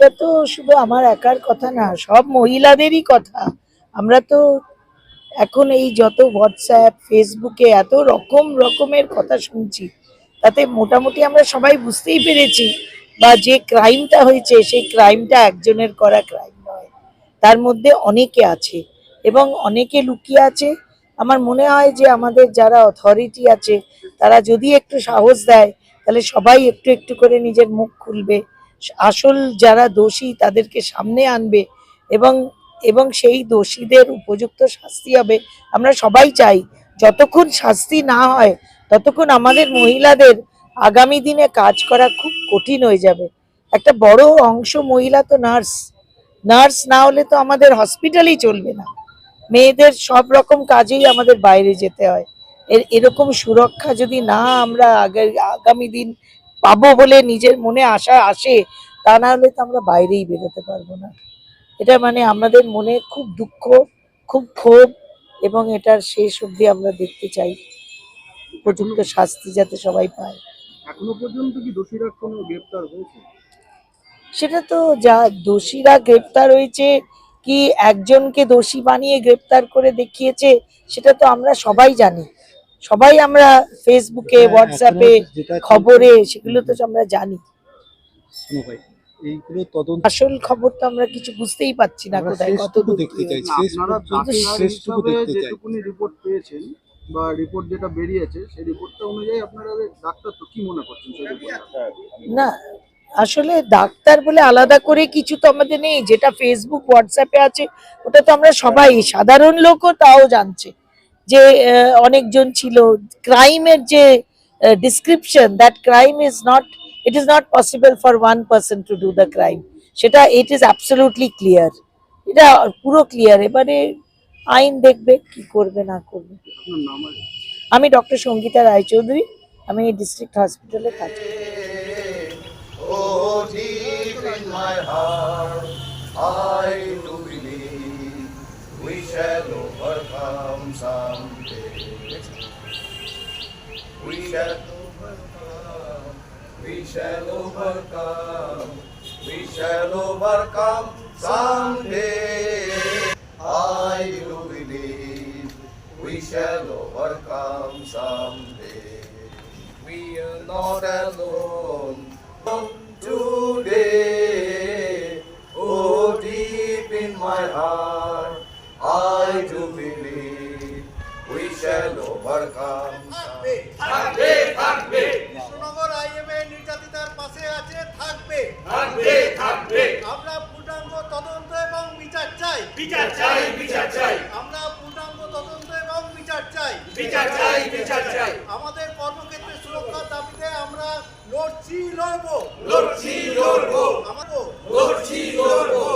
এটা তো শুধু আমার একার কথা না, সব মহিলাদেরই কথা। আমরা তো এখন এই যত হোয়াটসঅ্যাপ ফেসবুকে এত রকম রকমের কথা শুনছি, তাতে মোটামুটি আমরা সবাই বুঝতেই পেরেছি বা যে ক্রাইমটা হয়েছে, সেই ক্রাইমটা একজনের করা ক্রাইম নয়। তার মধ্যে অনেকে আছে এবং অনেকে লুকিয়ে আছে। আমার মনে হয় যে আমাদের যারা অথরিটি আছে, তারা যদি একটু সাহস দেয়, তাহলে সবাই একটু একটু করে নিজের মুখ খুলবে। আসল যারা দোষী তাদেরকে সামনে আনবে এবং এবং সেই দোষীদের উপযুক্ত শাস্তি হবে। আমরা সবাই চাই যতক্ষণ শাস্তি না হয়, ততক্ষণ আমাদের মহিলাদের আগামী দিনে কাজ করা খুব কঠিন হয়ে যাবে। একটা বড় অংশ মহিলা তো নার্স। নার্স না হলে তো আমাদের হসপিটালই চলবে না। মেয়েদের সব রকম কাজেই আমাদের বাইরে যেতে হয়। এর, এরকম সুরক্ষা যদি না আমরা আগে, আগামী দিন পাবো বলে নিজের মনে আশা আসে তা না হলে তো আমরা বাইরেই বেরোতে পারব না। এটা মানে আমাদের মনে খুব দুঃখ খুব ক্ষোভ এবং এটার শেষ অবধি আমরা দেখতে চাই। উপযুক্ত শাস্তি যাতে সবাই পায়। এখনও পর্যন্ত কি দোষীরা কোনো গ্রেপ্তার হয়েছে? সেটা তো যা দোষীরা গ্রেপ্তার হয়েছে কি একজনকে দোষী বানিয়ে গ্রেপ্তার করে দেখিয়েছে সেটা তো আমরা সবাই জানি। সবাই আমরা ফেসবুকে হোয়াটসঅ্যাপে খবরে সেগুলো তো আমরা জানি আসল খবর তো আমরা কিছু বুঝতেই পাচ্ছি না কোথায় কত দেখতে কি চাই। হয়েছে। শেষ আপনারা পর্যন্ত ডাক্তার শেষটুকু হিসাবে দেখতে চাই। যেটুকুনি রিপোর্ট পেয়েছেন বা রিপোর্ট যেটা বেরিয়েছে সেই রিপোর্টটা অনুযায়ী আপনারা ডাক্তার তো কি মনে করছেন না আসলে ডাক্তার বলে আলাদা করে কিছু তো আমাদের নেই যেটা ফেসবুক হোয়াটসঅ্যাপে আছে ওটা তো আমরা সবাই সাধারণ লোকও তাও জানছে যে অনেকজন ছিল, ক্রাইমের যে description that crime is not it is not possible for one person to do the crime সেটা ইট ইজ অ্যাবসলিউটলি ক্লিয়ার এটা পুরো ক্লিয়ার এবারে আইন দেখবে, কি করবে, না করবে। আমি ডক্টর সঙ্গীতা রায়চৌধুরী, আমি এই ডিস্ট্রিক্ট হসপিটালে কাজ করি shall overcome someday. We shall overcome, we shall overcome, we shall overcome someday. I do believe we shall overcome someday. We are not alone today. Oh, deep in my heart, shall থাকবে থাকবে। Krishnanagar IMA নির্যাতিতার পাশে আছে থাকবে। থাকবে থাকবে। আমরা পূর্ণাঙ্গ তদন্ত এবং বিচার চাই। বিচার চাই বিচার চাই। আমরা পূর্ণাঙ্গ তদন্ত এবং বিচার চাই। বিচার চাই বিচার চাই। আমাদের কর্মক্ষেত্রে সুরক্ষার দাবিতে আমরা লড়ছি লড়বো। লড়ছি লড়বো। আমাদের লড়ছি লড়বো।